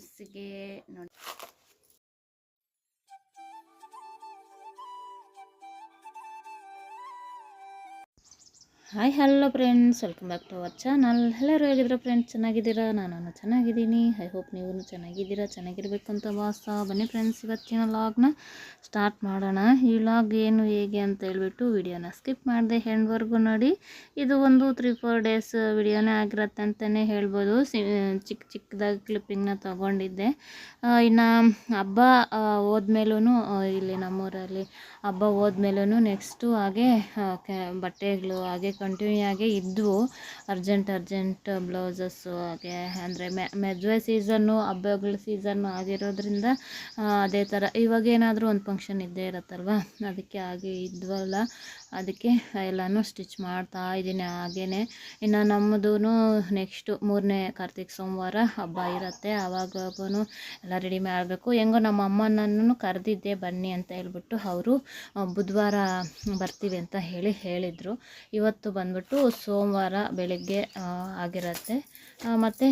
ಆಫೀಸಿಗೆ ನೋಡಿ hi hello friends welcome back to our channel ಎಲ್ಲರೂ ಹೇಗಿದ್ರೆ ಫ್ರೆಂಡ್ಸ್ ಚೆನ್ನಾಗಿದ್ದೀರಾ? ನಾನು ಚೆನ್ನಾಗಿದ್ದೀನಿ. ಐ ಹೋಪ್ ನೀವು ಚೆನ್ನಾಗಿದ್ದೀರಾ ಚೆನ್ನಾಗಿರ್ಬೇಕು ಅಂತ ವಾಸ. ಬನ್ನಿ ಫ್ರೆಂಡ್ಸ್ ಇವತ್ತಿನ ಲಾಗ್ನ ಸ್ಟಾರ್ಟ್ ಮಾಡೋಣ. ಈ ಲಾಗ್ ಏನು, ಹೇಗೆ ಅಂತ ಹೇಳ್ಬಿಟ್ಟು ವಿಡಿಯೋನ ಸ್ಕಿಪ್ ಮಾಡಿದೆ. ಹೆಣ್ವರೆಗೂ ನೋಡಿ. ಇದು ಒಂದು ತ್ರೀ ಫೋರ್ ಡೇಸ್ ವಿಡಿಯೋನೇ ಆಗಿರತ್ತೆ ಅಂತಲೇ ಹೇಳ್ಬೋದು. ಚಿಕ್ಕ ಚಿಕ್ಕದಾಗಿ ಕ್ಲಿಪ್ಪಿಂಗ್ನ ತೊಗೊಂಡಿದ್ದೆ. ಇನ್ನು ಹಬ್ಬ ಹೋದ್ಮೇಲೂ ಇಲ್ಲಿ ನಮ್ಮೂರಲ್ಲಿ ಹಬ್ಬ ಹೋದ್ಮೇಲೂ ನೆಕ್ಸ್ಟು ಹಾಗೆ ಬಟ್ಟೆಗಳು ಹಾಗೆ ಕಂಟಿನ್ಯೂ ಆಗಿ ಇದ್ವು. ಅರ್ಜೆಂಟ್ ಅರ್ಜೆಂಟ್ ಬ್ಲೌಸಸ್ಸು ಹಾಗೆ, ಅಂದರೆ ಮದುವೆ ಸೀಸನ್ನು ಹಬ್ಬಗಳ ಸೀಸನ್ನು ಆಗಿರೋದ್ರಿಂದ ಅದೇ ಥರ ಇವಾಗ ಏನಾದರೂ ಒಂದು ಫಂಕ್ಷನ್ ಇದ್ದೇ ಇರುತ್ತಲ್ವ? ಅದಕ್ಕೆ ಹಾಗೆ ಇದ್ವಲ್ಲ. ಅದಕ್ಕೆ ಎಲ್ಲನೂ ಸ್ಟಿಚ್ ಮಾಡ್ತಾ ಇದ್ದೀನಿ ಹಾಗೇ ಇನ್ನು ನಮ್ಮದೂ ನೆಕ್ಸ್ಟು ಮೂರನೇ ಕಾರ್ತಿಕ್ ಸೋಮವಾರ ಹಬ್ಬ ಇರುತ್ತೆ. ಆವಾಗೂ ಎಲ್ಲ ರೆಡಿ ಮಾಡಬೇಕು. ಹೆಂಗೋ ನಮ್ಮ ಅಮ್ಮನನ್ನು ಕರೆದಿದ್ದೆ ಬನ್ನಿ ಅಂತ ಹೇಳ್ಬಿಟ್ಟು ಅವರು ಬುಧವಾರ ಬರ್ತೀವಿ ಅಂತ ಹೇಳಿ ಹೇಳಿದರು. ಇವತ್ತು ಬಂದ್ಬಿಟ್ಟು ಸೋಮವಾರ ಬೆಳಗ್ಗೆ ಆಗಿರತ್ತೆ. ಮತ್ತು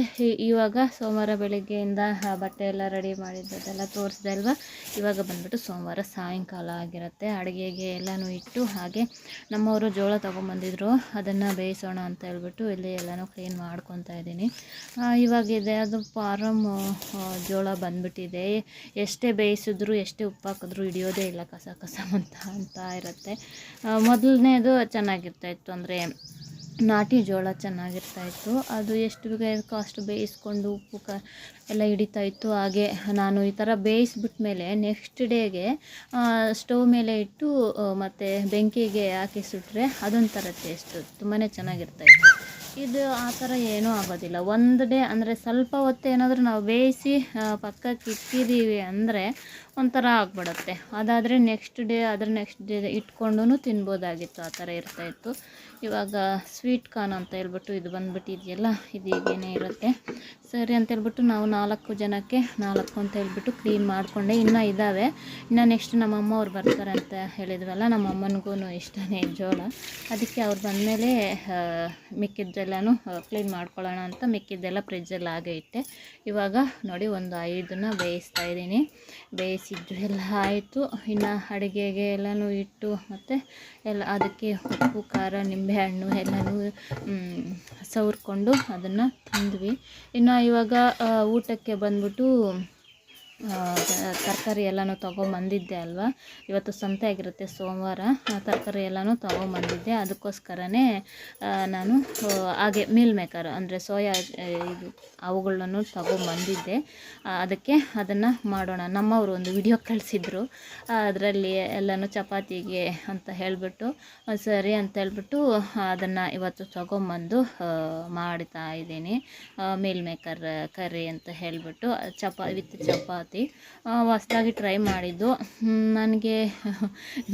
ಇವಾಗ ಸೋಮವಾರ ಬೆಳಗ್ಗೆಯಿಂದ ಬಟ್ಟೆ ಎಲ್ಲ ರೆಡಿ ಮಾಡಿದ್ದೆಲ್ಲ ತೋರಿಸಿದೆ ಅಲ್ವಾ? ಇವಾಗ ಬಂದ್ಬಿಟ್ಟು ಸೋಮವಾರ ಸಾಯಂಕಾಲ ಆಗಿರುತ್ತೆ. ಅಡುಗೆಗೆ ಎಲ್ಲನೂ ಇಟ್ಟು ಹಾಗೆ ನಮ್ಮವರು ಜೋಳ ತೊಗೊಂಬಂದಿದ್ರು. ಅದನ್ನು ಬೇಯಿಸೋಣ ಅಂತ ಹೇಳ್ಬಿಟ್ಟು ಇಲ್ಲಿ ಎಲ್ಲನೂ ಕ್ಲೀನ್ ಮಾಡ್ಕೊತಾ ಇದ್ದೀನಿ. ಇವಾಗಿದೆ ಅದು ಫಾರಮ್ ಜೋಳ ಬಂದ್ಬಿಟ್ಟಿದೆ. ಎಷ್ಟೇ ಬೇಯಿಸಿದ್ರು, ಎಷ್ಟೇ ಉಪ್ಪು ಹಾಕಿದ್ರು ಹಿಡಿಯೋದೇ ಇಲ್ಲ ಕಸ ಕಸ ಅಂತ ಅಂತ ಇರುತ್ತೆ. ಮೊದಲನೇದು ಚೆನ್ನಾಗಿರ್ತಾ ಇತ್ತು ಅಂದರೆ ನಾಟಿ ಜೋಳ ಚೆನ್ನಾಗಿರ್ತಾಯಿತ್ತು ಅದು ಎಷ್ಟು ಬೇಕೋ ಅಷ್ಟು ಬೇಯಿಸ್ಕೊಂಡು ಉಪ್ಪು ಕ ಎಲ್ಲ ಹಿಡಿತಾ ಇತ್ತು. ಹಾಗೆ ನಾನು ಈ ಥರ ಬೇಯಿಸ್ಬಿಟ್ಮೇಲೆ ನೆಕ್ಸ್ಟ್ ಡೇಗೆ ಸ್ಟವ್ ಮೇಲೆ ಇಟ್ಟು ಮತ್ತು ಬೆಂಕಿಗೆ ಹಾಕಿ ಸುಟ್ಟರೆ ಅದೊಂಥರ ಟೇಸ್ಟು ತುಂಬಾ ಚೆನ್ನಾಗಿರ್ತಾಯಿತ್ತು ಇದು ಆ ಥರ ಏನೂ ಆಗೋದಿಲ್ಲ. ಒಂದು ಡೇ ಅಂದರೆ ಸ್ವಲ್ಪ ಹೊತ್ತು ಏನಾದರೂ ನಾವು ಬೇಯಿಸಿ ಪಕ್ಕಕ್ಕೆ ಇಟ್ಟಿದ್ದೀವಿ ಅಂದರೆ ಒಂಥರ ಆಗ್ಬಿಡುತ್ತೆ. ಅದಾದರೆ ನೆಕ್ಸ್ಟ್ ಡೇ ಅದ್ರ ನೆಕ್ಸ್ಟ್ ಡೇ ಇಟ್ಕೊಂಡು ತಿನ್ಬೋದಾಗಿತ್ತು, ಆ ಥರ ಇರ್ತಾಯಿತ್ತು ಇವಾಗ ಸ್ವೀಟ್ ಕಾರ್ನ್ ಅಂತ ಹೇಳ್ಬಿಟ್ಟು ಇದು ಬಂದ್ಬಿಟ್ಟಿದೆಯಲ್ಲ, ಇದು ಹೀಗೇನೆ ಇರುತ್ತೆ. ಸರಿ ಅಂತ ಹೇಳ್ಬಿಟ್ಟು ನಾವು ನಾಲ್ಕು ಜನಕ್ಕೆ ನಾಲ್ಕು ಅಂತ ಹೇಳ್ಬಿಟ್ಟು ಕ್ಲೀನ್ ಮಾಡಿಕೊಂಡೆ. ಇನ್ನೂ ಇದ್ದಾವೆ ಇನ್ನು ನೆಕ್ಸ್ಟ್ ನಮ್ಮ ಅಮ್ಮ ಅವ್ರು ಬರ್ತಾರೆ ಅಂತ ಹೇಳಿದ್ವಲ್ಲ ನಮ್ಮ ಅಮ್ಮನಿಗೂ ಇಷ್ಟನೇ ಜೋಳ. ಅದಕ್ಕೆ ಅವ್ರು ಬಂದಮೇಲೆ ಮಿಕ್ಕಿದ್ದೆಲ್ಲನೂ ಕ್ಲೀನ್ ಮಾಡ್ಕೊಳ್ಳೋಣ ಅಂತ ಮಿಕ್ಕಿದ್ದೆಲ್ಲ ಫ್ರಿಜ್ಜಲ್ಲಿ ಹಾಗೆ ಇಟ್ಟೆ. ಇವಾಗ ನೋಡಿ ಒಂದು ಐದನ್ನ ಬೇಯಿಸ್ತಾ ಇದ್ದೀನಿ. ಬೇಯಿಸಿದ್ದು ಎಲ್ಲ ಆಯಿತು. ಇನ್ನು ಅಡುಗೆಗೆ ಎಲ್ಲನೂ ಇಟ್ಟು ಮತ್ತು ಎಲ್ಲ ಅದಕ್ಕೆ ಉಪ್ಪು, ಖಾರ ನಿಂಬೆಹಣ್ಣು ಎಲ್ಲನೂ ಸವರ್ಕೊಂಡು ಅದನ್ನು ತಿಂದ್ವಿ. ಇನ್ನು ಇವಾಗ ಊಟಕ್ಕೆ ಬಂದ್ಬಿಟ್ಟು ತರಕಾರಿ ಎಲ್ಲನೂ ತೊಗೊಂಬಂದಿದ್ದೆ ಅಲ್ವಾ? ಇವತ್ತು ಸಂತೆ ಆಗಿರುತ್ತೆ ಸೋಮವಾರ. ತರಕಾರಿ ಎಲ್ಲನೂ ತೊಗೊಂಬಂದಿದ್ದೆ. ಅದಕ್ಕೋಸ್ಕರನೇ ನಾನು ಹಾಗೆ ಮೀಲ್ ಮೇಕರ್ ಅಂದರೆ ಸೋಯಾ ಇದು ಅವುಗಳನ್ನು ತೊಗೊಂಬಂದಿದ್ದೆ. ಅದಕ್ಕೆ ಅದನ್ನು ಮಾಡೋಣ. ನಮ್ಮವರು ಒಂದು ವಿಡಿಯೋ ಕಳಿಸಿದ್ರು. ಅದರಲ್ಲಿ ಎಲ್ಲನೂ ಚಪಾತಿಗೆ ಅಂತ ಹೇಳಿಬಿಟ್ಟು ಸರಿ ಅಂತ ಹೇಳ್ಬಿಟ್ಟು ಅದನ್ನು ಇವತ್ತು ತೊಗೊಂಬಂದು ಮಾಡ್ತಾ ಇದ್ದೀನಿ. ಮೀಲ್ ಮೇಕರ್ ಕರಿ ಅಂತ ಹೇಳಿಬಿಟ್ಟು ಚಪಾ, ವಿತ್ ಚಪಾತಿ ಹೊಸ್ದಾಗಿ ಟ್ರೈ ಮಾಡಿದ್ದು. ನನಗೆ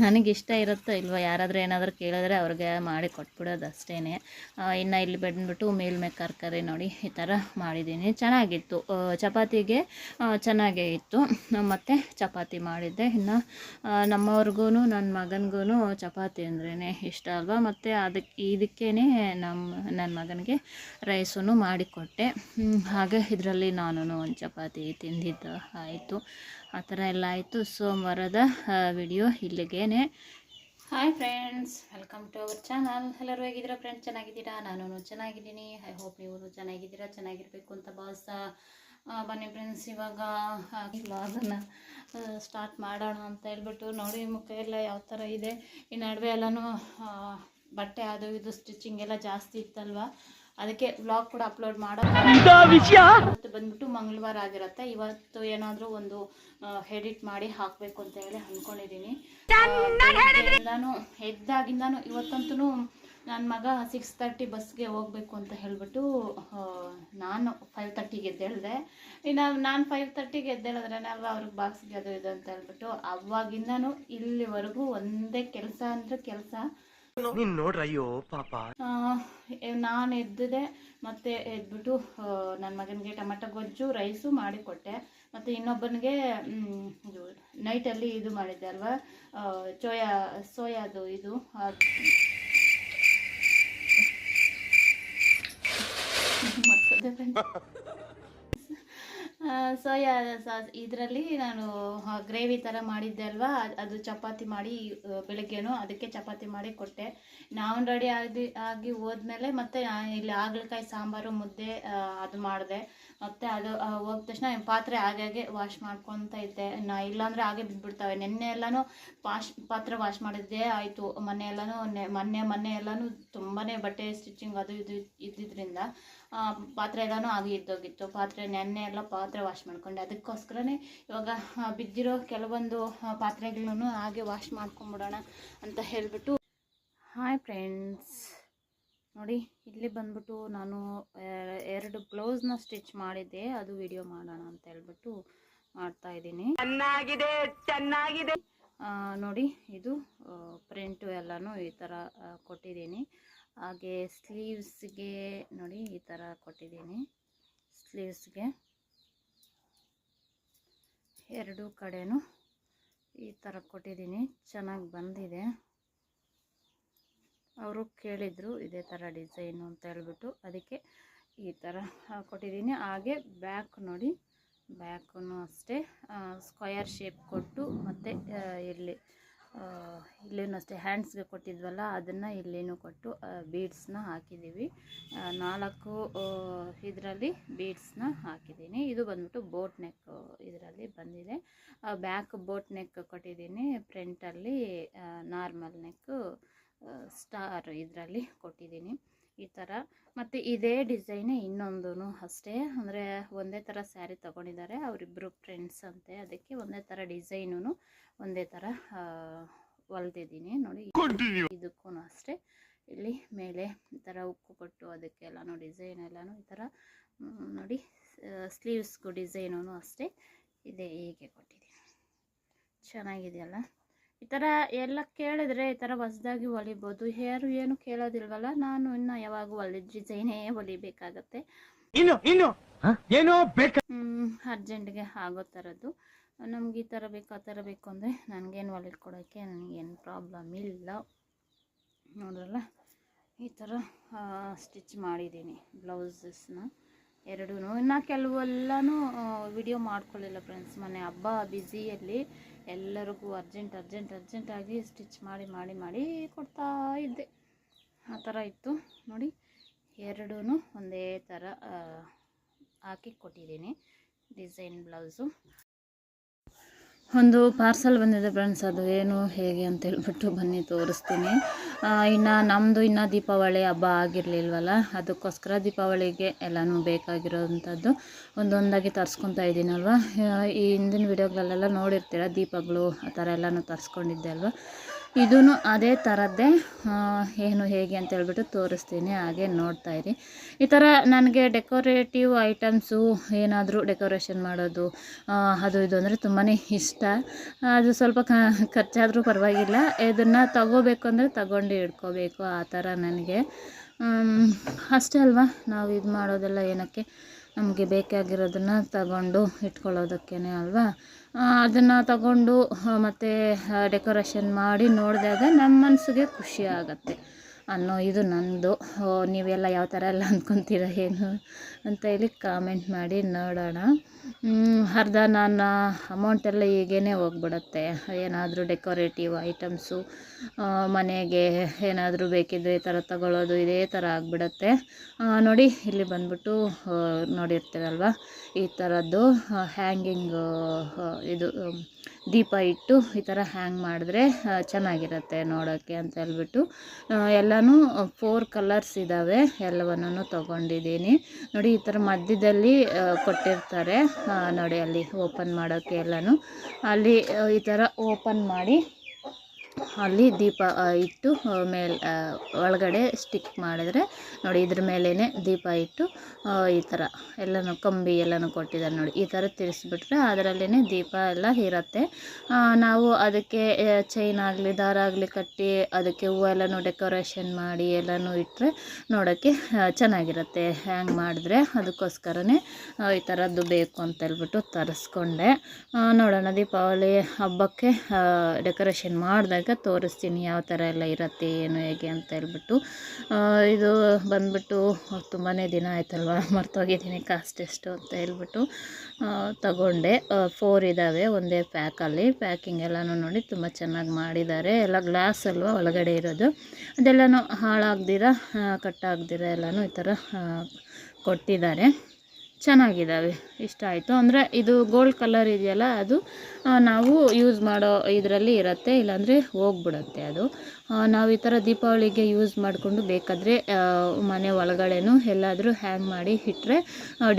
ನನಗೆ ಇಷ್ಟ ಇರುತ್ತೋ ಇಲ್ವೋ ಯಾರಾದರೂ ಏನಾದರೂ ಕೇಳಿದ್ರೆ ಅವ್ರಿಗೆ ಮಾಡಿ ಕೊಟ್ಬಿಡೋದು ಅಷ್ಟೇ ಇನ್ನು ಇಲ್ಲಿ ಬಂದ್ಬಿಟ್ಟು ಮೇಲ್ಮೆ ಕರ್ಕರಿ ಕರಿ ನೋಡಿ ಈ ಥರ ಮಾಡಿದ್ದೀನಿ. ಚೆನ್ನಾಗಿತ್ತು. ಚಪಾತಿಗೆ ಚೆನ್ನಾಗೇ ಇತ್ತು. ಮತ್ತು ಚಪಾತಿ ಮಾಡಿದ್ದೆ. ಇನ್ನು ನಮ್ಮವ್ರಿಗೂ ನನ್ನ ಮಗನಿಗೂ ಚಪಾತಿ ಅಂದ್ರೇ ಇಷ್ಟ ಅಲ್ವಾ? ಮತ್ತು ಅದಕ್ಕೆ ಇದಕ್ಕೇ ನಮ್ಮ ನನ್ನ ಮಗನಿಗೆ ರೈಸನ್ನು ಮಾಡಿಕೊಟ್ಟೆ. ಹಾಗೆ ಇದರಲ್ಲಿ ನಾನು ಒಂದು ಚಪಾತಿ ತಿಂದಿದ್ದು. ಆಯಿತು. ಆ ಥರ ಎಲ್ಲ ಆಯಿತು. ಸೋಮವಾರದ video ಇಲ್ಲಿಗೇನೆ. Hi friends welcome to our channel ಎಲ್ಲರೂ ಹೇಗಿದ್ದೀರಾ ಫ್ರೆಂಡ್ಸ್ ಚೆನ್ನಾಗಿದ್ದೀರಾ? ನಾನು ಚೆನ್ನಾಗಿದ್ದೀನಿ. ಐ ಹೋಪ್ ನೀವು ಚೆನ್ನಾಗಿದ್ದೀರಾ, ಚೆನ್ನಾಗಿರಬೇಕು ಅಂತ ಭಾವಿಸ ಬನ್ನಿ ಫ್ರೆಂಡ್ಸ್ ಇವಾಗ ಅದನ್ನು ಸ್ಟಾರ್ಟ್ ಮಾಡೋಣ ಅಂತ ಹೇಳ್ಬಿಟ್ಟು ನೋಡಿ ಮುಖ ಎಲ್ಲ ಯಾವ ಥರ ಇದೆ. ಈ ನಡುವೆ ಎಲ್ಲನೂ ಬಟ್ಟೆ ಅದು ಇದು ಸ್ಟಿಚಿಂಗ್ ಎಲ್ಲ ಜಾಸ್ತಿ ಇತ್ತಲ್ವಾ? ಅದಕ್ಕೆ ವ್ಲಾಗ್ ಕೂಡ ಅಪ್ಲೋಡ್ ಮಾಡೋ ಇವತ್ತು ಬಂದ್ಬಿಟ್ಟು ಮಂಗಳವಾರ ಆಗಿರುತ್ತೆ. ಇವತ್ತು ಏನಾದರೂ ಒಂದು ಎಡಿಟ್ ಮಾಡಿ ಹಾಕಬೇಕು ಅಂತ ಹೇಳಿ ಅಂದ್ಕೊಂಡಿದ್ದೀನಿ ಎಲ್ಲಾನು ಎದ್ದಾಗಿಂದಾನು ಇವತ್ತಂತೂ ನನ್ನ ಮಗ ಸಿಕ್ಸ್ ತರ್ಟಿ ಬಸ್ಗೆ ಹೋಗಬೇಕು ಅಂತ ಹೇಳಿಬಿಟ್ಟು ನಾನು ಫೈವ್ ತರ್ಟಿಗೆ ಎದ್ದೇಳಿದೆ. ಇನ್ನು ನಾನು ಫೈವ್ ತರ್ಟಿಗೆ ಎದ್ದೇಳಿದ್ರೆ ಅಲ್ವಾ ಅವ್ರಿಗೆ ಬಾಕ್ಸ್ಗೆ ಅದು ಇದು ಅಂತ ಹೇಳ್ಬಿಟ್ಟು ಅವಾಗಿಂದನೂ ಇಲ್ಲಿವರೆಗೂ ಒಂದೇ ಕೆಲಸ ಅಂದರೆ ಕೆಲಸ. ನೀನ್? ನೋಡ್ರ ಅಯ್ಯೋ ಪಾಪ. ನಾನು ಎದ್ದಿದೆ ಮತ್ತೆ ಎದ್ಬಿಟ್ಟು ನನ್ನ ಮಗನಿಗೆ ಟೊಮೆಟೊ ಗೊಜ್ಜು ರೈಸು ಮಾಡಿಕೊಟ್ಟೆ. ಮತ್ತೆ ಇನ್ನೊಬ್ಬನಿಗೆ ನೈಟ್ ಅಲ್ಲಿ ನೈಟಲ್ಲಿ ಇದು ಮಾಡಿದ್ದೆ ಅಲ್ವಾ? ಚೋಯಾ ಸೋಯಾ ಸೋಯಾದು ಇದು. ಮತ್ತೆ. ಸೋಯಾ ಇದರಲ್ಲಿ ನಾನು ಗ್ರೇವಿ ಥರ ಮಾಡಿದ್ದೆ ಅಲ್ವಾ? ಅದು ಚಪಾತಿ ಮಾಡಿ ಬೆಳಗ್ಗೆನೂ ಅದಕ್ಕೆ ಚಪಾತಿ ಮಾಡಿ ಕೊಟ್ಟೆ. ನಾವು ರೆಡಿ ಆಗಿ ಆಗಿ ಹೋದ್ಮೇಲೆ ಮತ್ತೆ ಇಲ್ಲಿ ಹಾಗಲಕಾಯಿ ಸಾಂಬಾರು, ಮುದ್ದೆ ಅದು ಮಾಡಿದೆ. ಮತ್ತೆ ಅದು ಹೋದ ತಕ್ಷಣ ಪಾತ್ರೆ ಹಾಗೆ ವಾಶ್ ಮಾಡ್ಕೊತ ಇದ್ದೆ. ನಾ ಇಲ್ಲಾಂದ್ರೆ ಹಾಗೆ ಬಿದ್ದುಬಿಡ್ತವೆ ನಿನ್ನೆ ಎಲ್ಲನೂ ವಾಶ್ ಪಾತ್ರೆ ವಾಶ್ ಮಾಡಿದ್ದೆ ಆಯಿತು. ಮೊನ್ನೆ ಎಲ್ಲನೂ ಮೊನ್ನೆ ಮೊನ್ನೆ ಎಲ್ಲನೂ ತುಂಬಾ ಬಟ್ಟೆ ಸ್ಟಿಚಿಂಗ್ ಅದು ಇದು ಇದ್ದಿದ್ದರಿಂದ ಪಾತ್ರೆ ಎಲ್ಲಾನು ಆಗಿ ಇದ್ದೋಗಿತ್ತು. ಪಾತ್ರೆ, ನೆನ್ನೆ ಎಲ್ಲ ಪಾತ್ರೆ ವಾಶ್ ಮಾಡ್ಕೊಂಡೆ. ಅದಕ್ಕೋಸ್ಕರನೇ ಇವಾಗ ಬಿದ್ದಿರೋ ಕೆಲವೊಂದು ಪಾತ್ರೆಗಳನ್ನು ಹಾಗೆ ವಾಶ್ ಮಾಡ್ಕೊಂಬಿಡೋಣ ಅಂತ ಹೇಳಿಬಿಟ್ಟು. ಹಾಯ್ ಫ್ರೆಂಡ್ಸ್ ನೋಡಿ ಇಲ್ಲಿ ಬಂದ್ಬಿಟ್ಟು ನಾನು ಎರಡು ಬ್ಲೌಸ್ನ ಸ್ಟಿಚ್ ಮಾಡಿದ್ದೆ. ಅದು ವಿಡಿಯೋ ಮಾಡೋಣ ಅಂತ ಹೇಳ್ಬಿಟ್ಟು ಮಾಡ್ತಾ ಇದ್ದೀನಿ. ಚೆನ್ನಾಗಿದೆ ಚೆನ್ನಾಗಿದೆ. ನೋಡಿ ಇದು ಪ್ರಿಂಟು ಎಲ್ಲನೂ ಈ ಥರ ಕೊಟ್ಟಿದ್ದೀನಿ. ಹಾಗೆ ಸ್ಲೀವ್ಸ್ಗೆ ನೋಡಿ ಈ ಥರ ಕೊಟ್ಟಿದ್ದೀನಿ. ಸ್ಲೀವ್ಸ್ಗೆ ಎರಡು ಕಡೆನೂ ಈ ಥರ ಕೊಟ್ಟಿದ್ದೀನಿ. ಚೆನ್ನಾಗಿ ಬಂದಿದೆ. ಅವರು ಕೇಳಿದರು ಇದೇ ಥರ ಡಿಸೈನು ಅಂತ ಹೇಳ್ಬಿಟ್ಟು ಅದಕ್ಕೆ ಈ ಥರ ಕೊಟ್ಟಿದ್ದೀನಿ ಹಾಗೆ ಬ್ಯಾಕ್ ನೋಡಿ ಬ್ಯಾಕೂ ಅಷ್ಟೇ ಸ್ಕ್ವಯರ್ ಶೇಪ್ ಕೊಟ್ಟು ಮತ್ತು ಇಲ್ಲಿ ಇಲ್ಲೇನು ಅಷ್ಟೇ, ಹ್ಯಾಂಡ್ಸ್ಗೆ ಕೊಟ್ಟಿದ್ವಲ್ಲ ಅದನ್ನು ಇಲ್ಲಿನೂ ಕೊಟ್ಟು ಬೀಡ್ಸ್ನ ಹಾಕಿದ್ದೀವಿ. ನಾಲ್ಕು ಇದರಲ್ಲಿ ಬೀಡ್ಸ್ನ ಹಾಕಿದ್ದೀನಿ. ಇದು ಬಂದ್ಬಿಟ್ಟು ಬೋಟ್ ನೆಕ್ ಇದರಲ್ಲಿ ಬಂದಿದೆ. ಬ್ಯಾಕ್ ಬೋಟ್ ನೆಕ್ ಕೊಟ್ಟಿದ್ದೀನಿ. ಫ್ರಂಟಲ್ಲಿ ನಾರ್ಮಲ್ ನೆಕ್ಕು ಸ್ಟಾರ್ ಇದರಲ್ಲಿ ಕೊಟ್ಟಿದ್ದೀನಿ. ಈ ಥರ ಮತ್ತು ಇದೇ ಡಿಸೈನೇ ಇನ್ನೊಂದು ಅಷ್ಟೇ. ಅಂದರೆ ಒಂದೇ ಥರ ಸ್ಯಾರಿ ತೊಗೊಂಡಿದ್ದಾರೆ. ಅವರಿಬ್ಬರು ಫ್ರೆಂಡ್ಸ್ ಅಂತೆ. ಅದಕ್ಕೆ ಒಂದೇ ಥರ ಡಿಸೈನು ಒಂದೇ ಥರ ಹೊಲ್ದಿದ್ದೀನಿ. ನೋಡಿ ಇದಕ್ಕೂ ಅಷ್ಟೇ. ಇಲ್ಲಿ ಮೇಲೆ ಈ ಥರ ಉಕ್ಕು ಕೊಟ್ಟು ಅದಕ್ಕೆಲ್ಲನೂ ಡಿಸೈನ್ ಎಲ್ಲನೂ ಈ ಥರ ನೋಡಿ ಸ್ಲೀವ್ಸ್ಗೂ ಡಿಸೈನು ಅಷ್ಟೇ. ಇದೆ ಹೀಗೆ ಕೊಟ್ಟಿದ್ದೀನಿ. ಚೆನ್ನಾಗಿದೆಯಲ್ಲ? ಈ ಥರ ಎಲ್ಲ ಕೇಳಿದ್ರೆ ಈ ಥರ ಹೊಸ್ದಾಗಿ ಹೊಲಿಬೋದು. ಯಾರು ಏನು ಕೇಳೋದಿಲ್ವಲ್ಲ ನಾನು ಇನ್ನು ಯಾವಾಗ ಹೊಲಿ ಡಿಸೈನೇ ಹೊಲಿಬೇಕಾಗತ್ತೆ. ಇನ್ನು ಇನ್ನು ಏನೋ ಬೇಕ ಅರ್ಜೆಂಟ್ಗೆ ಆಗೋ ಥರದ್ದು. ನಮ್ಗೆ ಈ ಥರ ಬೇಕು ಆ ಥರ ಬೇಕು ಅಂದರೆ ನನಗೇನು ಹೊಲಿಕೊಡೋಕ್ಕೆ ನನಗೇನು ಪ್ರಾಬ್ಲಮ್ ಇಲ್ಲ. ನೋಡ್ರಲ್ಲ ಈ ಥರ ಸ್ಟಿಚ್ ಮಾಡಿದ್ದೀನಿ ಬ್ಲೌಸಸ್ನ. ಎರಡೂ. ಇನ್ನು ಕೆಲವೆಲ್ಲನೂ ವಿಡಿಯೋ ಮಾಡ್ಕೊಳ್ಳಿಲ್ಲ ಫ್ರೆಂಡ್ಸ್ ಮನೆ ಹಬ್ಬ ಬ್ಯುಸಿಯಲ್ಲಿ ಎಲ್ಲರಿಗೂ ಅರ್ಜೆಂಟ್ ಅರ್ಜೆಂಟ್ ಅರ್ಜೆಂಟಾಗಿ ಸ್ಟಿಚ್ ಮಾಡಿ ಮಾಡಿ ಮಾಡಿ ಕೊಡ್ತಾ ಇದ್ದೆ. ಆ ಥರ ಇತ್ತು. ನೋಡಿ ಎರಡೂ ಒಂದೇ ಥರ ಹಾಕಿ ಕೊಟ್ಟಿದ್ದೀನಿ. ಡಿಸೈನ್ ಬ್ಲೌಸು ಒಂದು ಪಾರ್ಸಲ್ ಬಂದಿದೆ ಫ್ರೆಂಡ್ಸ್ ಅದು ಏನು, ಹೇಗೆ ಅಂತ ಹೇಳ್ಬಿಟ್ಟು ಬನ್ನಿ, ತೋರಿಸ್ತೀನಿ. ಇನ್ನು ನಮ್ಮದು ಇನ್ನು ದೀಪಾವಳಿ ಹಬ್ಬ ಆಗಿರಲಿಲ್ವಲ್ಲ, ಅದಕ್ಕೋಸ್ಕರ ದೀಪಾವಳಿಗೆ ಎಲ್ಲನೂ ಬೇಕಾಗಿರೋವಂಥದ್ದು ಒಂದೊಂದಾಗಿ ತರಿಸ್ಕೊತಾ ಇದ್ದೀನಲ್ವ? ಈ ಹಿಂದಿನ ವೀಡಿಯೋಗಳಲ್ಲೆಲ್ಲ ನೋಡಿರ್ತೀರ ದೀಪಗಳು, ಆ ಥರ ಎಲ್ಲನೂ ತರಿಸ್ಕೊಂಡಿದ್ದೆ ಅಲ್ವಾ? ಇದೂ ಅದೇ ಥರದ್ದೇ ಏನು ಹೇಗೆ ಅಂತ ಹೇಳ್ಬಿಟ್ಟು ತೋರಿಸ್ತೀನಿ, ಹಾಗೆ ನೋಡ್ತಾ ಇರಿ. ಈ ಥರ ನನಗೆ ಡೆಕೋರೇಟಿವ್ ಐಟಮ್ಸು ಏನಾದರೂ ಡೆಕೋರೇಷನ್ ಮಾಡೋದು ಅದು ಇದು ಅಂದರೆ ತುಂಬಾ ಇಷ್ಟ. ಅದು ಸ್ವಲ್ಪ ಕ, ಖರ್ಚಾದರೂ ಪರವಾಗಿಲ್ಲ. ಇದನ್ನು ತಗೋಬೇಕು ಅಂದರೆ ತಗೊಂಡು ಇಟ್ಕೋಬೇಕು, ಆ ಥರ ನನಗೆ. ಅಷ್ಟೇ ಅಲ್ವಾ? ನಾವು ಇದು ಮಾಡೋದೆಲ್ಲ ಏನಕ್ಕೆ ನಮಗೆ ಬೇಕಾಗಿರೋದನ್ನು ತಗೊಂಡು ಇಟ್ಕೊಳ್ಳೋದಕ್ಕೇ ಅಲ್ವಾ? ಅದನ್ನು ತಗೊಂಡು ಮತ್ತು ಡೆಕೋರೇಷನ್ ಮಾಡಿ ನೋಡಿದಾಗ ನಮ್ಮ ಮನಸ್ಸಿಗೆ ಖುಷಿ ಆಗುತ್ತೆ. ಅನ್ನೋ ಇದು ನನ್ನದು ನೀವೆಲ್ಲ ಯಾವ ಥರ ಎಲ್ಲ ಅಂದ್ಕೊತೀರ ಏನು ಅಂತ ಹೇಳಿ ಕಾಮೆಂಟ್ ಮಾಡಿ ನೋಡೋಣ. ಅರ್ಧ ನನ್ನ ಅಮೌಂಟೆಲ್ಲ ಹೀಗೇ ಹೋಗ್ಬಿಡುತ್ತೆ. ಏನಾದರೂ ಡೆಕೋರೇಟಿವ್ ಐಟಮ್ಸು ಮನೆಗೆ ಏನಾದರೂ ಬೇಕಿದ್ದರೆ ಈ ಥರ ತಗೊಳ್ಳೋದು, ಇದೇ ಥರ ಆಗಿಬಿಡತ್ತೆ. ನೋಡಿ, ಇಲ್ಲಿ ಬಂದ್ಬಿಟ್ಟು ನೋಡಿರ್ತೀರಲ್ವ? ಈ ಥರದ್ದು ಹ್ಯಾಂಗಿಂಗ್ ಇದು ದೀಪ ಇಟ್ಟು ಈ ಥರ ಹ್ಯಾಂಗ್ ಮಾಡಿದ್ರೆ ಚೆನ್ನಾಗಿರುತ್ತೆ ನೋಡೋಕ್ಕೆ ಅಂತ ಹೇಳ್ಬಿಟ್ಟು ಎಲ್ಲನೂ ಫೋರ್ ಕಲರ್ಸ್ ಇದ್ದಾವೆ ಎಲ್ಲವನ್ನೂ ತೊಗೊಂಡಿದ್ದೀನಿ. ನೋಡಿ, ಈ ಥರ ಮಧ್ಯದಲ್ಲಿ ಕೊಟ್ಟಿರ್ತಾರೆ ನೋಡಿ ಅಲ್ಲಿ ಓಪನ್ ಮಾಡೋಕ್ಕೆ ಎಲ್ಲನೂ. ಅಲ್ಲಿ ಈ ಥರ ಓಪನ್ ಮಾಡಿ ಅಲ್ಲಿ ದೀಪ ಇಟ್ಟು ಮೇಲೆ ಒಳಗಡೆ ಸ್ಟಿಕ್ ಮಾಡಿದ್ರೆ ನೋಡಿ ಇದ್ರ ಮೇಲೇ ದೀಪ ಇಟ್ಟು ಈ ಥರ ಎಲ್ಲನೂ ಕಂಬಿ ಎಲ್ಲನೂ ಕೊಟ್ಟಿದ್ದಾರೆ ನೋಡಿ. ಈ ಥರ ತಿರ್ಸ್ಬಿಟ್ರೆ ಅದರಲ್ಲೇ ದೀಪ ಎಲ್ಲ ಇರತ್ತೆ. ನಾವು ಅದಕ್ಕೆ ಚೈನ್ ಆಗಲಿ, ದಾರ ಆಗಲಿ ಕಟ್ಟಿ ಅದಕ್ಕೆ ಹೂವು ಎಲ್ಲನೂ ಡೆಕೋರೇಷನ್ ಮಾಡಿ ಎಲ್ಲನೂ ಇಟ್ಟರೆ ನೋಡೋಕ್ಕೆ ಚೆನ್ನಾಗಿರುತ್ತೆ. ಹ್ಯಾಂಗ್ ಮಾಡಿದ್ರೆ ಅದಕ್ಕೋಸ್ಕರನೇ ಈ ಥರದ್ದು ಬೇಕು ಅಂತ ಹೇಳ್ಬಿಟ್ಟು ತರಿಸ್ಕೊಂಡೆ ನೋಡೋಣ ದೀಪಾವಳಿ ಹಬ್ಬಕ್ಕೆ ಡೆಕೋರೇಷನ್ ಮಾಡಿದಾಗ ತೋರಿಸ್ತೀನಿ ಯಾವ ಥರ ಎಲ್ಲ ಇರುತ್ತೆ, ಏನು ಹೇಗೆ ಅಂತ ಹೇಳ್ಬಿಟ್ಟು. ಇದು ಬಂದ್ಬಿಟ್ಟು ತುಂಬಾ ದಿನ ಆಯ್ತಲ್ವ, ಮರ್ತೋಗಿದ್ದೀನಿ ಕಾಸ್ಟ್ ಎಷ್ಟು ಅಂತ ಹೇಳ್ಬಿಟ್ಟು ತಗೊಂಡೆ. ಫೋರ್ ಇದ್ದಾವೆ ಒಂದೇ ಪ್ಯಾಕಲ್ಲಿ ಪ್ಯಾಕಿಂಗ್ ಎಲ್ಲನೂ ನೋಡಿ ತುಂಬ ಚೆನ್ನಾಗಿ ಮಾಡಿದ್ದಾರೆ. ಎಲ್ಲ ಗ್ಲಾಸ್ ಅಲ್ವಾ ಒಳಗಡೆ ಇರೋದು. ಅದೆಲ್ಲನೂ ಹಾಳಾಗ್ದಿರ ಕಟ್ಟಾಗ್ದಿರ ಎಲ್ಲನೂ ಈ ಥರ ಕೊಟ್ಟಿದ್ದಾರೆ. ಚೆನ್ನಾಗಿದ್ದಾವೆ. ಇಷ್ಟ ಆಯಿತು. ಅಂದರೆ ಇದು ಗೋಲ್ಡ್ ಕಲರ್ ಇದೆಯಲ್ಲ, ಅದು ನಾವು ಯೂಸ್ ಮಾಡೋ ಇದರಲ್ಲಿ ಇರುತ್ತೆ, ಇಲ್ಲಾಂದರೆ ಹೋಗ್ಬಿಡುತ್ತೆ ಅದು. ನಾವು ಈ ಥರ ದೀಪಾವಳಿಗೆ ಯೂಸ್ ಮಾಡಿಕೊಂಡು ಬೇಕಾದರೆ ಮನೆ ಒಳಗಡೆನೂ ಎಲ್ಲಾದರೂ ಹ್ಯಾಂಗ್ ಮಾಡಿ ಇಟ್ಟರೆ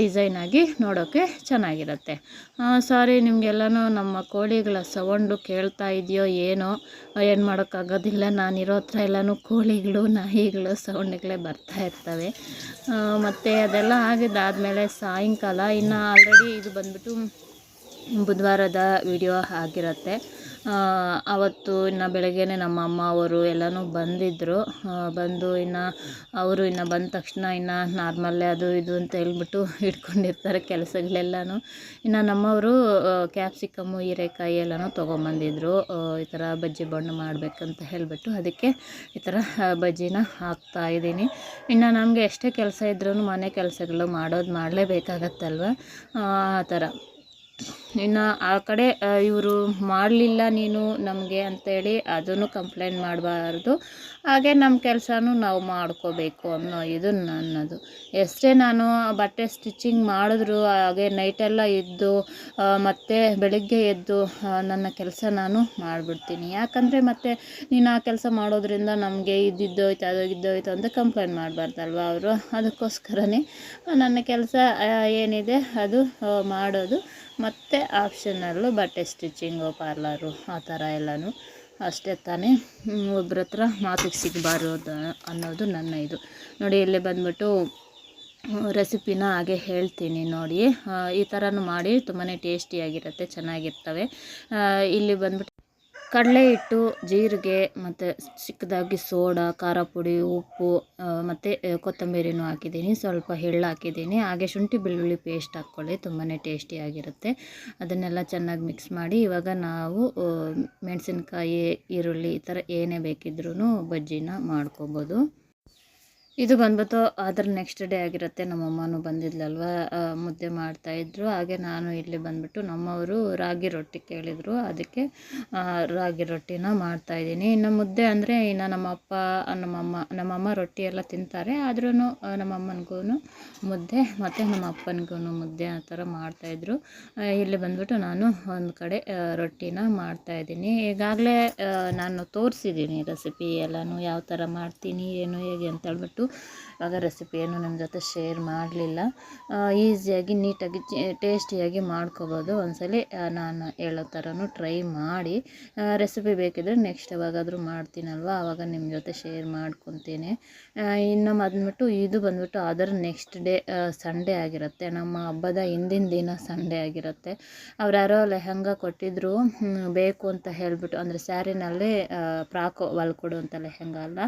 ಡಿಸೈನ್ ಆಗಿ ನೋಡೋಕ್ಕೆ ಚೆನ್ನಾಗಿರುತ್ತೆ. ಸಾರಿ ನಿಮಗೆಲ್ಲನೂ ನಮ್ಮ ಕೋಳಿಗಳ ಸೌಂಡು ಕೇಳ್ತಾ ಇದೆಯೋ ಏನೋ, ಏನು ಮಾಡೋಕ್ಕಾಗೋದಿಲ್ಲ. ನಾನಿರೋ ಹತ್ರ ಎಲ್ಲನೂ ಕೋಳಿಗಳು, ನಾಯಿಗಳು, ಸೌಂಡ್ಗಳೇ ಬರ್ತಾ ಇರ್ತವೆ. ಮತ್ತು ಅದೆಲ್ಲ ಆಗಿದ್ದಾದಮೇಲೆ ಸಾಯಂಕಾಲ ಇನ್ನು ಆಲ್ರೆಡಿ ಇದು ಬಂದ್ಬಿಟ್ಟು ಬುಧವಾರದ ವಿಡಿಯೋ ಆಗಿರುತ್ತೆ. ಅವತ್ತು ಇನ್ನು ಬೆಳಗ್ಗೆನೆ ನಮ್ಮ ಅಮ್ಮ ಅವರು ಎಲ್ಲನೂ ಬಂದಿದ್ದರು ಬಂದು ಇನ್ನು ಅವರು ಇನ್ನು ಬಂದ ತಕ್ಷಣ ಇನ್ನು ನಾರ್ಮಲ್ಲೇ ಅದು ಇದು ಅಂತ ಹೇಳ್ಬಿಟ್ಟು ಇಟ್ಕೊಂಡಿರ್ತಾರೆ ಕೆಲಸಗಳೆಲ್ಲನೂ. ಇನ್ನು ನಮ್ಮವರು ಕ್ಯಾಪ್ಸಿಕಮ್ಮು ಹೀರೆಕಾಯಿ ಎಲ್ಲನೂ ತೊಗೊಂಬಂದಿದ್ರು. ಈ ಥರ ಬಜ್ಜಿ ಬಣ್ಣ ಮಾಡಬೇಕಂತ ಹೇಳಿಬಿಟ್ಟು ಅದಕ್ಕೆ ಈ ಥರ ಬಜ್ಜಿನ ಹಾಕ್ತಾ ಇದ್ದೀನಿ. ಇನ್ನು ನಮಗೆ ಎಷ್ಟೇ ಕೆಲಸ ಇದ್ರೂ ಮನೆ ಕೆಲಸಗಳು ಮಾಡೋದು ಮಾಡಲೇಬೇಕಾಗತ್ತಲ್ವ? ಆ ಥರ ಇನ್ನು ಆ ಕಡೆ ಇವರು ಮಾಡಲಿಲ್ಲ ನೀನು ನಮಗೆ ಅಂತೇಳಿ ಅದನ್ನು ಕಂಪ್ಲೇಂಟ್ ಮಾಡಬಾರ್ದು. ಹಾಗೆ ನಮ್ಮ ಕೆಲಸನೂ ನಾವು ಮಾಡ್ಕೋಬೇಕು ಅನ್ನೋ ಇದು ನನ್ನದು. ಎಷ್ಟೇ ನಾನು ಬಟ್ಟೆ ಸ್ಟಿಚಿಂಗ್ ಮಾಡಿದ್ರು, ಹಾಗೆ ನೈಟೆಲ್ಲ ಇದ್ದು ಮತ್ತೆ ಬೆಳಿಗ್ಗೆ ಎದ್ದು ನನ್ನ ಕೆಲಸ ನಾನು ಮಾಡಿಬಿಡ್ತೀನಿ. ಯಾಕಂದರೆ ಮತ್ತೆ ನೀನು ಆ ಕೆಲಸ ಮಾಡೋದ್ರಿಂದ ನಮಗೆ ಇದ್ದಿದ್ದೋಯ್ತು ಅದು ಇದ್ದೋಯ್ತು ಅಂತ ಕಂಪ್ಲೇಂಟ್ ಮಾಡಬಾರ್ದಲ್ವ ಅವರು? ಅದಕ್ಕೋಸ್ಕರನೇ ನನ್ನ ಕೆಲಸ ಏನಿದೆ ಅದು ಮಾಡೋದು. ಮತ್ತು ಆಪ್ಷನಲ್ಲು ಬಟ್ಟೆ ಸ್ಟಿಚಿಂಗು ಪಾರ್ಲರು ಆ ಥರ ಎಲ್ಲನೂ ಅಷ್ಟೇ ತಾನೇ. ಒಬ್ಬರ ಹತ್ರ ಮಾತಿಗೆ ಸಿಗಬಾರ್ದು ಅನ್ನೋದು ನನ್ನ ಇದು. ನೋಡಿ, ಇಲ್ಲಿ ಬಂದ್ಬಿಟ್ಟು ರೆಸಿಪಿನ ಹಾಗೆ ಹೇಳ್ತೀನಿ ನೋಡಿ. ಈ ಥರನೂ ಮಾಡಿ ತುಂಬಾ ಟೇಸ್ಟಿಯಾಗಿರುತ್ತೆ, ಚೆನ್ನಾಗಿರ್ತವೆ. ಇಲ್ಲಿ ಬಂದ್ಬಿಟ್ಟು ಕಡಲೆ ಹಿಟ್ಟು, ಜೀರಿಗೆ ಮತ್ತು ಚಿಕ್ಕದಾಗಿ ಸೋಡಾ, ಖಾರ ಪುಡಿ, ಉಪ್ಪು ಮತ್ತು ಕೊತ್ತಂಬರಿನೂ ಹಾಕಿದ್ದೀನಿ. ಸ್ವಲ್ಪ ಎಳ್ಳು ಹಾಕಿದ್ದೀನಿ. ಹಾಗೆ ಶುಂಠಿ ಬೆಳ್ಳುಳ್ಳಿ ಪೇಸ್ಟ್ ಹಾಕ್ಕೊಳ್ಳಿ. ತುಂಬಾ ಟೇಸ್ಟಿಯಾಗಿರುತ್ತೆ ಅದನ್ನೆಲ್ಲ ಚೆನ್ನಾಗಿ ಮಿಕ್ಸ್ ಮಾಡಿ ಇವಾಗ ನಾವು ಮೆಣಸಿನ್ಕಾಯಿ, ಈರುಳ್ಳಿ ಈ ಥರ ಏನೇ ಬೇಕಿದ್ರೂ ಬಜ್ಜಿನ ಮಾಡ್ಕೊಬೋದು. ಇದು ಬಂದ್ಬಿಟ್ಟು ಅದ್ರ ನೆಕ್ಸ್ಟ್ ಡೇ ಆಗಿರುತ್ತೆ. ನಮ್ಮಮ್ಮನೂ ಬಂದಿದ್ಲಲ್ವ? ಮುದ್ದೆ ಮಾಡ್ತಾಯಿದ್ರು ಹಾಗೆ ನಾನು ಇಲ್ಲಿ ಬಂದ್ಬಿಟ್ಟು ನಮ್ಮವರು ರಾಗಿ ರೊಟ್ಟಿ ಕೇಳಿದರು. ಅದಕ್ಕೆ ರಾಗಿ ರೊಟ್ಟಿನ ಮಾಡ್ತಾಯಿದ್ದೀನಿ ಇನ್ನು ಮುದ್ದೆ ಅಂದರೆ ಇನ್ನು ನಮ್ಮ ಅಪ್ಪ, ನಮ್ಮಮ್ಮ ನಮ್ಮಮ್ಮ ರೊಟ್ಟಿ ಎಲ್ಲ ತಿಂತಾರೆ. ಆದ್ರೂ ನಮ್ಮಮ್ಮನಿಗೂ ಮುದ್ದೆ ಮತ್ತು ನಮ್ಮ ಅಪ್ಪನಿಗೂ ಮುದ್ದೆ ಆ ಥರ ಮಾಡ್ತಾಯಿದ್ರು ಇಲ್ಲಿ ಬಂದ್ಬಿಟ್ಟು ನಾನು ಒಂದು ಕಡೆ ರೊಟ್ಟಿನ ಮಾಡ್ತಾಯಿದ್ದೀನಿ ಈಗಾಗಲೇ ನಾನು ತೋರಿಸಿದ್ದೀನಿ ರೆಸಿಪಿ ಎಲ್ಲನೂ. ಯಾವ ಥರ ಮಾಡ್ತೀನಿ, ಏನು, ಹೇಗೆ ಅಂತ ಹೇಳ್ಬಿಟ್ಟು ಆಗ ರೆಸಿಪಿಯನ್ನು ನಿಮ್ಮ ಜೊತೆ ಶೇರ್ ಮಾಡಲಿಲ್ಲ. ಈಸಿಯಾಗಿ ನೀಟಾಗಿ ಟೇಸ್ಟಿಯಾಗಿ ಮಾಡ್ಕೋಬೋದು. ಒಂದ್ಸಲಿ ನಾನು ಹೇಳೋ ಥರನೂ ಟ್ರೈ ಮಾಡಿ. ರೆಸಿಪಿ ಬೇಕಿದ್ರೆ ನೆಕ್ಸ್ಟ್ ಯಾವಾಗಾದರೂ ಮಾಡ್ತೀನಲ್ವ? ಆವಾಗ ನಿಮ್ಮ ಜೊತೆ ಶೇರ್ ಮಾಡ್ಕೊತೀನಿ. ಇನ್ನು ಬಂದ್ಬಿಟ್ಟು ಇದು ಬಂದ್ಬಿಟ್ಟು ಅದರ ನೆಕ್ಸ್ಟ್ ಡೇ ಸಂಡೇ ಆಗಿರುತ್ತೆ. ನಮ್ಮ ಹಬ್ಬದ ಹಿಂದಿನ ದಿನ ಸಂಡೇ ಆಗಿರುತ್ತೆ. ಅವ್ರು ಯಾರೋ ಲೆಹಂಗ ಕೊಟ್ಟಿದ್ರು. ಬೇಕು ಅಂತ ಹೇಳಿಬಿಟ್ಟು, ಅಂದರೆ ಸ್ಯಾರಿನಲ್ಲಿ ಪ್ರಾಕು ಹೊಲ್ಕೊಡು ಅಂತ ಲೆಹಂಗ ಅಲ್ಲ?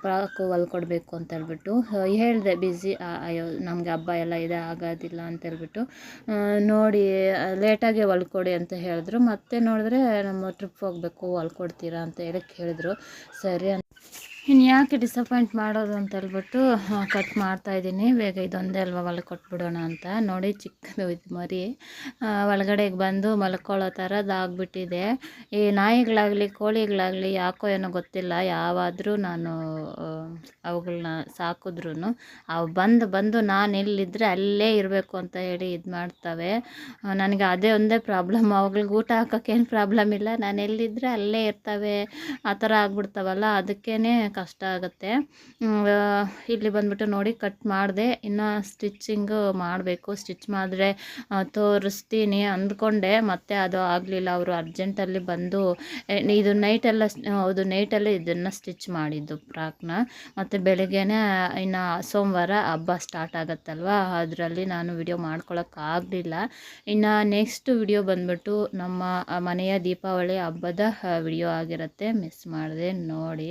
ಪ್ರಾಕು ಪ್ರ- ಹೊಲ್ಕೊಡ್ಬೇಕು ಅಂತ ಹೇಳ್ಬಿಟ್ಟು ಹೇಳಿದೆ ಬಿಝಿ ಅಯ್ಯೋ, ನಮಗೆ ಹಬ್ಬ ಎಲ್ಲ ಇದೆ, ಆಗೋದಿಲ್ಲ ಅಂತ ಹೇಳ್ಬಿಟ್ಟು ನೋಡಿ ಲೇಟಾಗೆ ಹೊಲ್ಕೊಡಿ ಅಂತ ಹೇಳಿದ್ರು. ಮತ್ತೆ ನೋಡಿದ್ರೆ ನಮ್ಮ ಟ್ರಿಪ್ ಹೋಗಬೇಕು, ಹೊಲ್ಕೊಡ್ತೀರಾ ಅಂತ ಹೇಳಿ ಕೇಳಿದ್ರು. ಸರಿ ಅಂತ ಇನ್ನು ಯಾಕೆ ಡಿಸಪಾಯಿಂಟ್ ಮಾಡೋದು ಅಂತ ಹೇಳ್ಬಿಟ್ಟು ಕಟ್ ಮಾಡ್ತಾಯಿದ್ದೀನಿ ಬೇಗ ಇದೊಂದೇ ಅಲ್ವಾ ಹೊಲ ಕೊಟ್ಬಿಡೋಣ ಅಂತ. ನೋಡಿ ಚಿಕ್ಕದು ಇದು ಮರಿ. ಒಳಗಡೆಗೆ ಬಂದು ಮಲ್ಕೊಳ್ಳೋ ಥರದ್ದು ಆಗ್ಬಿಟ್ಟಿದೆ. ಈ ನಾಯಿಗಳಾಗಲಿ, ಕೋಳಿಗಳಾಗಲಿ ಯಾಕೋ ಏನೋ ಗೊತ್ತಿಲ್ಲ. ಯಾವಾದರೂ ನಾನು ಅವುಗಳನ್ನ ಸಾಕಿದ್ರು ಅವು ಬಂದು ಬಂದು ನಾನು ಎಲ್ಲಿದ್ದರೆ ಅಲ್ಲೇ ಇರಬೇಕು ಅಂತ ಹೇಳಿ ಇದು ಮಾಡ್ತವೆ. ನನಗೆ ಅದೇ ಒಂದೇ ಪ್ರಾಬ್ಲಮ್. ಅವುಗಳಿಗೆ ಊಟ ಹಾಕೋಕ್ಕೇನು ಪ್ರಾಬ್ಲಮ್ ಇಲ್ಲ. ನಾನು ಎಲ್ಲಿದ್ದರೆ ಅಲ್ಲೇ ಇರ್ತವೆ. ಆ ಥರ ಆಗ್ಬಿಡ್ತಾವಲ್ಲ. ಅದಕ್ಕೇ ಕಷ್ಟ ಆಗುತ್ತೆ. ಇಲ್ಲಿ ಬಂದುಬಿಟ್ಟು ನೋಡಿ ಕಟ್ ಮಾಡಿದೆ. ಇನ್ನು ಸ್ಟಿಚ್ಚಿಂಗು ಮಾಡಬೇಕು. ಸ್ಟಿಚ್ ಮಾಡಿದ್ರೆ ತೋರಿಸ್ತೀನಿ ಅಂದ್ಕೊಂಡೆ. ಮತ್ತೆ ಅದು ಆಗಲಿಲ್ಲ. ಅವರು ಅರ್ಜೆಂಟಲ್ಲಿ ಬಂದು ಇದು ನೈಟೆಲ್ಲ ಹೌದು ನೈಟಲ್ಲಿ ಇದನ್ನು ಸ್ಟಿಚ್ ಮಾಡಿದ್ದು ಫ್ರಾಕ್ನ. ಮತ್ತು ಬೆಳಗ್ಗೆನೇ, ಇನ್ನು ಸೋಮವಾರ ಹಬ್ಬ ಸ್ಟಾರ್ಟ್ ಆಗುತ್ತಲ್ವ? ಅದರಲ್ಲಿ ನಾನು ವಿಡಿಯೋ ಮಾಡ್ಕೊಳಕ್ಕಾಗಲಿಲ್ಲ ಇನ್ನು ನೆಕ್ಸ್ಟ್ ವಿಡಿಯೋ ಬಂದ್ಬಿಟ್ಟು ನಮ್ಮ ಮನೆಯ ದೀಪಾವಳಿ ಹಬ್ಬದ ವಿಡಿಯೋ ಆಗಿರುತ್ತೆ. ಮಿಸ್ ಮಾಡಿದೆ ನೋಡಿ.